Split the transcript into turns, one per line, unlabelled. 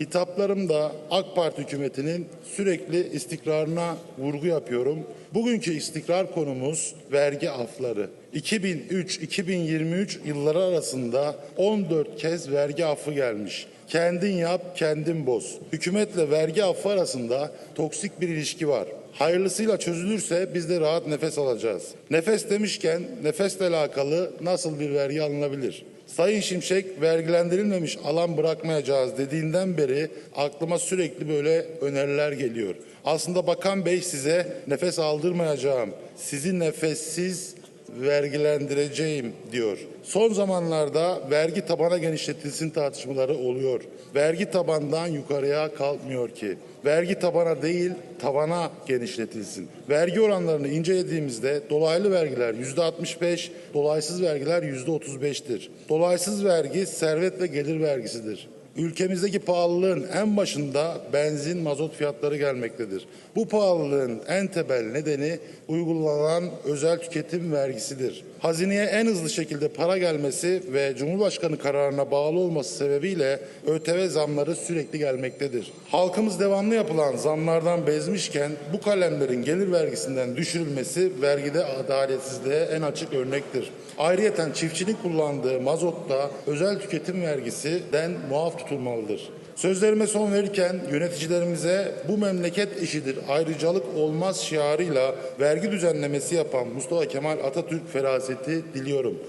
Hitaplarımda AK Parti hükümetinin sürekli istikrarına vurgu yapıyorum. Bugünkü istikrar konumuz vergi afları. 2003-2023 yılları arasında 14 kez vergi affı gelmiş. Kendin yap, kendin boz. Hükümetle vergi affı arasında toksik bir ilişki var. Hayırlısıyla çözülürse biz de rahat nefes alacağız. Nefes demişken nefesle alakalı nasıl bir vergi alınabilir? Sayın Şimşek vergilendirilmemiş alan bırakmayacağız dediğinden beri aklıma sürekli böyle öneriler geliyor. Aslında Bakan Bey size nefes aldırmayacağım, sizi nefessiz vergilendireceğim diyor. Son zamanlarda vergi tabana genişletilsin tartışmaları oluyor. Vergi tabandan yukarıya kalkmıyor ki. Vergi tabana değil tavana genişletilsin. Vergi oranlarını incelediğimizde dolaylı vergiler yüzde 65, dolaysız vergiler yüzde 35'tir. Dolaysız vergi servet ve gelir vergisidir. Ülkemizdeki pahalılığın en başında benzin, mazot fiyatları gelmektedir. Bu pahalılığın en temel nedeni uygulanan özel tüketim vergisidir. Hazineye en hızlı şekilde para gelmesi ve Cumhurbaşkanı kararına bağlı olması sebebiyle ÖTV zamları sürekli gelmektedir. Halkımız devamlı yapılan zamlardan bezmişken bu kalemlerin gelir vergisinden düşürülmesi vergide adaletsizliğe en açık örnektir. Ayrıyeten çiftçinin kullandığı mazotta özel tüketim vergisinden muaf tutulmalıdır. Sözlerime son verirken yöneticilerimize bu memleket işidir, ayrıcalık olmaz şiarıyla vergi düzenlemesi yapan Mustafa Kemal Atatürk feraseti diliyorum.